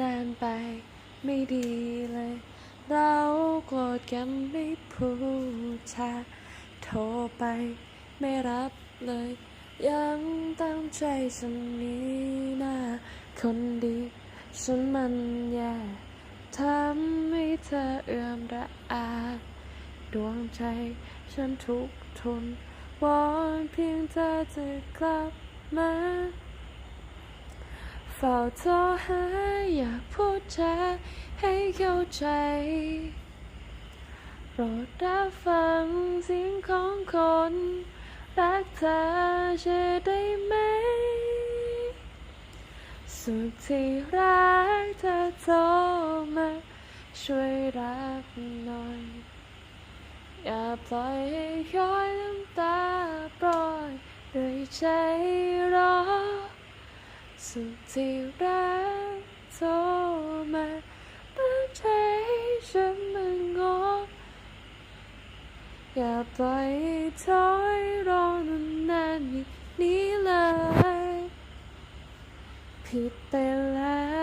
นานไปไม่ดีเลย เราโกรธกันไม่พูดจาโทรไปไม่รับเลย ยังตั้งใจจะมีหน้าคนดี ฉันมันแย่ทำให้เธอเอื่อมระอาดวงใจฉันทุกทนวอนเพียงเธอจะกลับมา เฝ้าโทรหาอยากพูดจาให้เข้าใจ โปรดรับฟังเสียงของคน รักเธอเชื่อได้ไหม สุดที่รักเธอโทรมาช่วยรับหน่อย อย่าปล่อยให้ย้อยน้ำตาปล่อยด้วยใจ สุดที่รักโทรมาตั้งใจใช้ฉันมางออย่าปล่อยให้ถอยรอนานๆอย่างนี้เลย ผิดไปแล้ว